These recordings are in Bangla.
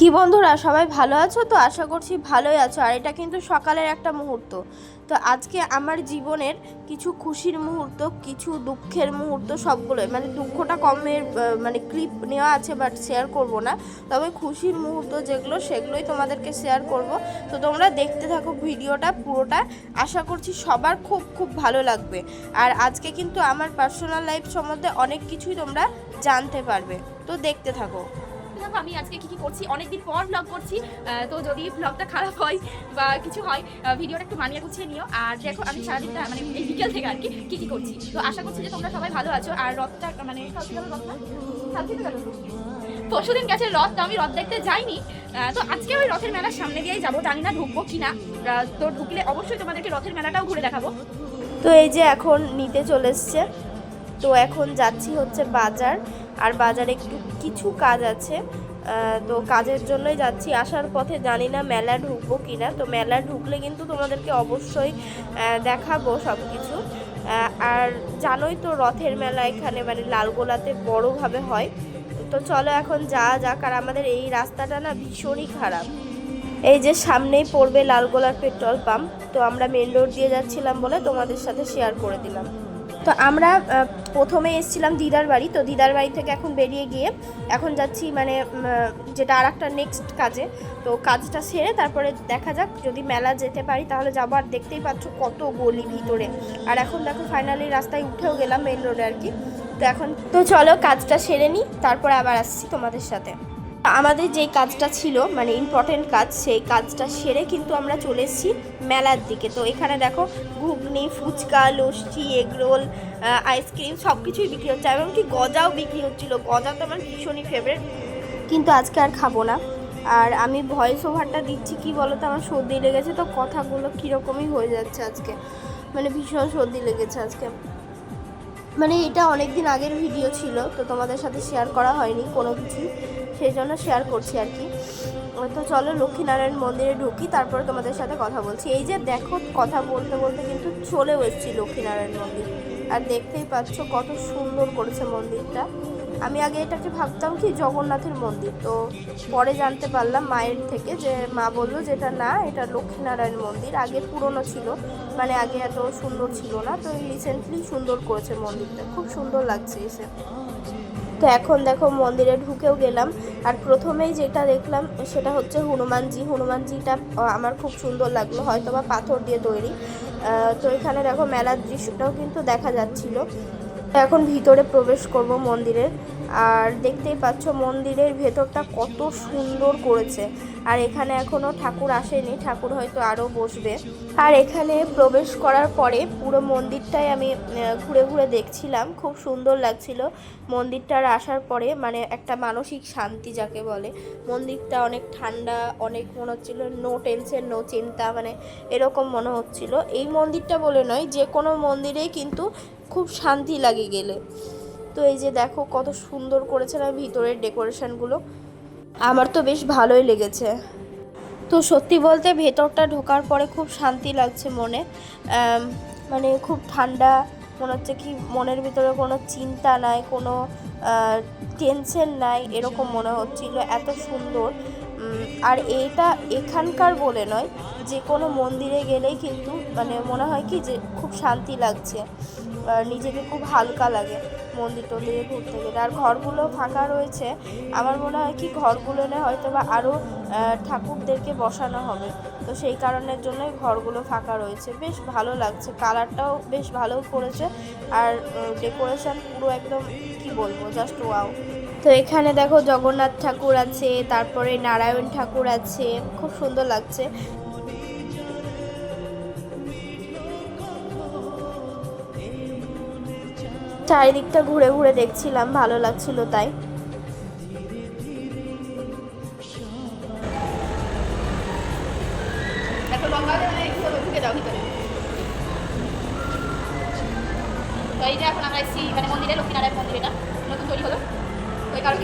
কি বন্ধুরা, সবাই ভালো আছো? তো আশা করছি ভালোই আছো। আর এটা কিন্তু সকালের একটা মুহূর্ত। তো আজকে আমার জীবনের কিছু খুশির মুহূর্ত, কিছু দুঃখের মুহূর্ত সবগুলোই মানে দুঃখটা কমের মানে ক্লিপ নেওয়া আছে বাট শেয়ার করব না। তবে খুশির মুহূর্ত যেগুলো, সেগুলোই তোমাদেরকে শেয়ার করব। তো তোমরা দেখতে থাকো ভিডিওটা পুরোটা। আশা করছি সবার খুব খুব ভালো লাগবে। আর আজকে কিন্তু আমার পার্সোনাল লাইফ সম্বন্ধে অনেক কিছুই তোমরা জানতে পারবে। তো দেখতে থাকো। দেখো আমি আজকে কি কি করছি? অনেকদিন পর ব্লগ করছি। তো যদি ব্লগটা খারাপ হয় বা কিছু হয় ভিডিওটা একটু মানিয়ে গুছিয়ে নিও। আর দেখো, আমি সারাদিনটা মানে এই বিকেল থেকে আর কি কি কি করছি। তো আশা করছি যে তোমরা সবাই ভালো আছো। আর রথটা মানে পরশুদিন গেছে রথ, তো আমি রথ দেখতে যাইনি। তো আজকে ওই রথের মেলার সামনে দিয়েই যাব। জানি না ঢুকবো কিনা। তো ঢুকলে অবশ্যই তোমাদেরকে রথের মেলাটাও ঘুরে দেখাবো। তো এই যে এখন নিতে চলে এসছে। তো এখন যাচ্ছি হচ্ছে বাজার। আর বাজারে কিছু কাজ আছে তো কাজের জন্যই যাচ্ছি। আসার পথে জানি না মেলা ঢুকবো কি না তো মেলা ঢুকলে কিন্তু তোমাদেরকে অবশ্যই দেখাবো সব কিছু আর জানোই তো রথের মেলা এখানে মানে লালগোলাতে বড়োভাবে হয়। তো চলো এখন যা যাক, আর আমাদের এই রাস্তাটা না ভীষণই খারাপ। এই যে সামনেই পড়বে লালগোলার পেট্রোল পাম্প, তো আমরা মেন রোড দিয়ে যাচ্ছিলাম বলে তোমাদের সাথে শেয়ার করে দিলাম। তো আমরা প্রথমে এসেছিলাম দিদার বাড়ি। তো দিদার বাড়ি থেকে এখন বেরিয়ে গিয়ে এখন যাচ্ছি মানে যেটা আর একটা নেক্সট কাজে। তো কাজটা সেরে তারপরে দেখা যাক, যদি মেলা যেতে পারি তাহলে যাব। আর দেখতেই পাচ্ছ কত গলি ভিতরে। আর এখন দেখো ফাইনালি রাস্তায় উঠেও গেলাম মেন রোডে আর কি। তো এখন, তো চলো কাজটা সেরে নিই তারপরে আবার আসছি তোমাদের সাথে। আমাদের যে কাজটা ছিল মানে ইম্পর্টেন্ট কাজ, সেই কাজটা সেরে কিন্তু আমরা চলে এসেছি মেলার দিকে। তো এখানে দেখো ghugni, phuchka, lassi egg roll ice cream সব কিছুই বিক্রি হচ্ছে। এমনকি গজাও বিক্রি হচ্ছিল। গজা তো আমার ভীষণই ফেভারিট কিন্তু আজকে আর খাব না। আর আমি ভয়েস ওভারটা দিচ্ছি, কি বলো তো আমার সর্দি লেগেছে, তো কথাগুলো কীরকমই হয়ে যাচ্ছে আজকে। মানে ভীষণ সর্দি লেগেছে আজকে। মানে এটা অনেক দিন আগের ভিডিও ছিল, তো তোমাদের সাথে শেয়ার করা হয়নি কোনো কিছু। সেই জন্য শেয়ার করছি আর কি। তো চলো লক্ষ্মীনারায়ণ মন্দিরে ঢুকি, তারপরে তোমাদের সাথে কথা বলছি। এই যে দেখো কথা বলতে বলতে কিন্তু চলেও এসেছি লক্ষ্মীনারায়ণ মন্দির। আর দেখতেই পাচ্ছ কত সুন্দর করেছে মন্দিরটা। আমি আগে এটাকে ভাবতাম কি জগন্নাথের মন্দির, তো পরে জানতে পারলাম মায়ের থেকে যে মা বলল যে এটা না, এটা লক্ষ্মীনারায়ণ মন্দির, আগে পুরনো ছিল মানে আগে এত সুন্দর ছিল না, তো রিসেন্টলি সুন্দর করেছে মন্দিরটা, খুব সুন্দর লাগছে এসে। তো এখন দেখো মন্দিরে ঢুকেও গেলাম, আর প্রথমেই যেটা দেখলাম সেটা হচ্ছে হনুমানজি, হনুমানজিটা আমার খুব সুন্দর লাগল হয়তো বা পাথর দিয়ে তৈরি তো এখানে দেখো মেলার দৃশ্যটাও কিন্তু দেখা যাচ্ছিল। এখন ভিতরে প্রবেশ করব মন্দিরের আর দেখতেই পাচ্ছ মন্দিরের ভেতরটা কত সুন্দর করেছে। আর এখানে এখনও ঠাকুর আসেনি, ঠাকুর হয়তো আরও বসবে। আর এখানে প্রবেশ করার পরে পুরো মন্দিরটাই আমি ঘুরে ঘুরে দেখছিলাম, খুব সুন্দর লাগছিল। মন্দিরটার আসার পরে মানে একটা মানসিক শান্তি যাকে বলে। মন্দিরটা অনেক ঠান্ডা, অনেক মনে হচ্ছিল নো টেনশন নো চিন্তা মানে এরকম মনে হচ্ছিল। এই মন্দিরটা বলে নয়, যে কোনো মন্দিরেই কিন্তু খুব শান্তি লাগে গেলে। তো এই যে দেখো কত সুন্দর করেছে না ভিতরের ডেকোরেশনগুলো আমার তো বেশ ভালোই লেগেছে। তো সত্যি বলতে ভেতরটা ঢোকার পরে খুব শান্তি লাগছে মনে। মানে খুব ঠান্ডা, মনে হচ্ছে কি মনের ভিতরে কোনো চিন্তা নাই, কোনো টেনশন নাই, এরকম মনে হচ্ছিল, এত সুন্দর। আর এটা এখানকার বলে নয় যে কোনো মন্দিরে গেলেই কিন্তু মানে মনে হয় কি যে খুব শান্তি লাগছে আহ, নিজেকে খুব হালকা লাগে মন্দির টন্দিরে ঘুরতে গেলে। আর ঘরগুলো ফাঁকা রয়েছে আমার মনে হয় কি ঘরগুলোনে হয়তো বা আরও ঠাকুরদেরকে বসানো হবে। তো সেই কারণের জন্যই ঘরগুলো ফাঁকা রয়েছে। বেশ ভালো লাগছে কালারটাও বেশ ভালো করেছে। আর ডেকোরেশন পুরো একদম কি বলব জাস্ট ওয়াও তো এখানে দেখো জগন্নাথ ঠাকুর আছে, তারপরে নারায়ণ ঠাকুর আছে, খুব সুন্দর লাগছে। চারিদিকটা ঘুরে ঘুরে দেখছিলাম, ভালো লাগছিল তাই। এই যে এখন আমরা এসেছি মানে মন্দিরে লক্ষ্মীনারায়ণ মন্দির হলো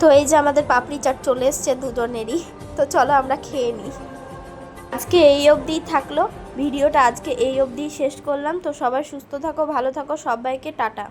তো এই যে আমাদের পাপড়ি চাট চলে এসছে দুজনেরই। তো চলো আমরা খেয়ে নিই। আজকে এই অবধিই থাকল। ভিডিওটা আজকে এই অবধিই শেষ করলাম। তো সবাই সুস্থ থাকো, ভালো থাকো, সবাইকে টাটা।